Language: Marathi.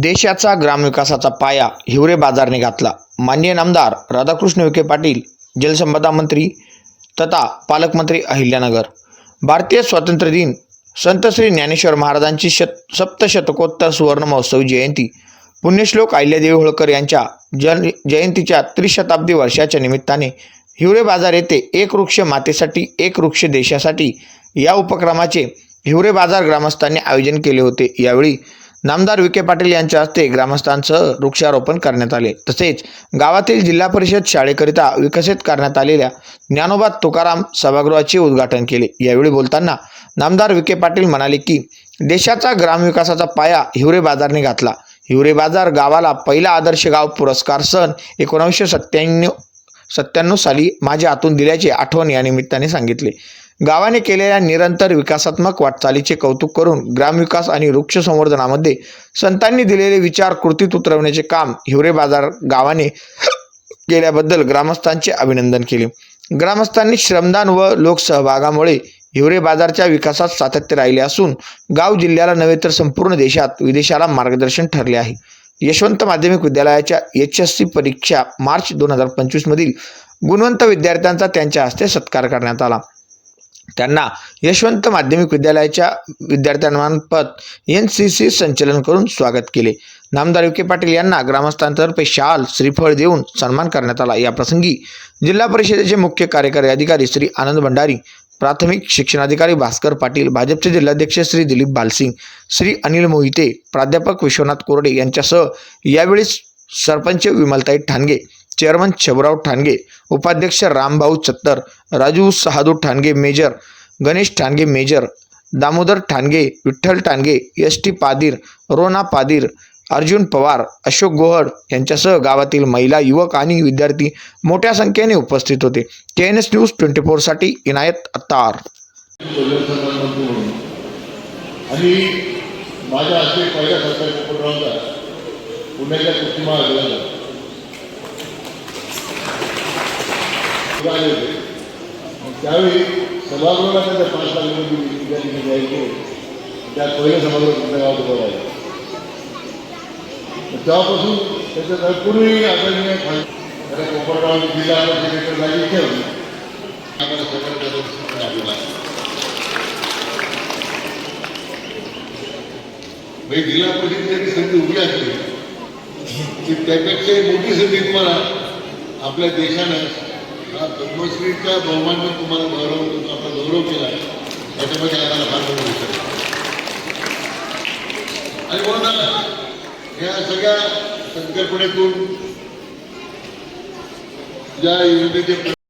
देशाचा ग्रामविकासाचा पाया हिवरे बाजारने घातला. मान्य नामदार राधाकृष्ण विखे पाटील जलसंपदा मंत्री तथा पालकमंत्री अहिल्यानगर. भारतीय स्वातंत्र्य दिन संत श्री ज्ञानेश्वर महाराजांची शत सप्तशतकोत्तर सुवर्ण महोत्सव जयंती पुण्यश्लोक अहिल्यादेवी होळकर यांच्या जन जयंतीच्या त्रिशताब्दी वर्षाच्या निमित्ताने हिवरे बाजार येथे एक वृक्ष मातेसाठी एक वृक्ष देशासाठी या उपक्रमाचे हिवरे बाजार ग्रामस्थांनी आयोजन केले होते. यावेळी नामदार विखे पाटील यांच्या हस्ते ग्रामस्थांसह वृक्षारोपण करण्यात आले. तसेच गावातील जिल्हा परिषद शाळेकरिता विकसित करण्यात आलेल्या ज्ञानोबा तुकाराम सभागृहाचे उद्घाटन केले. यावेळी बोलताना नामदार विखे पाटील म्हणाले की देशाचा ग्रामविकासाचा पाया हिवरे बाजारने घातला. हिवरे बाजार गावाला पहिला आदर्श गाव पुरस्कार सन एकोणीसशे सत्त्याण्णव सत्त्याण्णव साली माझ्या हातून दिल्याचे आठवण या निमित्ताने सांगितले. गावाने केलेल्या निरंतर विकासात्मक वाटचालीचे कौतुक करून ग्रामविकास आणि वृक्ष संवर्धनामध्ये संतांनी दिलेले विचार कृतीत उतरवण्याचे काम हिवरे बाजार गावाने केल्याबद्दल ग्रामस्थांचे अभिनंदन केले. ग्रामस्थांनी श्रमदान व लोकसहभागामुळे हिवरे बाजारच्या विकासात सातत्य राहिले असून गाव जिल्ह्याला नव्हे तर संपूर्ण देशात विदेशाला मार्गदर्शन ठरले आहे. यशवंत माध्यमिक विद्यालयाच्या एच एस सी परीक्षा मार्च दोन हजार पंचवीसमधील गुणवंत विद्यार्थ्यांचा त्यांच्या हस्ते सत्कार करण्यात आला. त्यांना यशवंत माध्यमिक विद्यालयाच्या विद्यार्थ्यांमार्फत एन सी सी संचलन करून स्वागत केले. नामदार विखे पाटील यांना ग्रामस्थांतर्फे शाल श्रीफळ देऊन सन्मान करण्यात आला. या प्रसंगी जिल्हा परिषदेचे मुख्य कार्यकारी अधिकारी श्री आनंद भंडारी प्राथमिक शिक्षणाधिकारी भास्कर पाटील भाजपचे जिल्हाध्यक्ष श्री दिलीप बालसिंग श्री अनिल मोहिते प्राध्यापक विश्वनाथ कोरडे यांच्यासह यावेळी सरपंच विमलताई ठाणगे चेअरमन शबराव ठाणगे उपाध्यक्ष Rambhau Chattar Raju Sahadu Thange major Ganesh Thange major Damodar Thange Vitthal Thange S T Padir Rona Padir Arjun Pawar Ashok Gohad यांच्यासह गावातील महिला युवक आणि विद्यार्थी मोठ्या संख्येने उपस्थित होते. K N S news twenty फोरसाठी Inayat Attar. आणि माझ्या हस्ते पहिल्या सरकारच्या उपक्रमाचा पुण्याच्या कृषी आले होते त्यावेळी सभागृहाला त्याच्या पाच लाख रुपये त्या ठिकाणी द्यायचे त्या पहिल्या सभागृहात तुमच्या गावात उभं राहिलं तेव्हापासून त्याच्या पूर्वी आदरणीय खाली त्याला कोपरगाव जिल्हा सेक्रेटरी झाली इच्छा आम्हाला सगळं म्हणजे जिल्हा परिषदेची संधी उभी असते की त्यापेक्षाही मोठी संधी तुम्हाला आपल्या देशानं हा पद्मश्रीच्या बहुमानने तुम्हाला गौरव आपला गौरव केला त्याच्यामध्ये आम्हाला फार मोठं विचार आणि म्हणून या सगळ्या संकल्पनेतून ज्या योजनेचे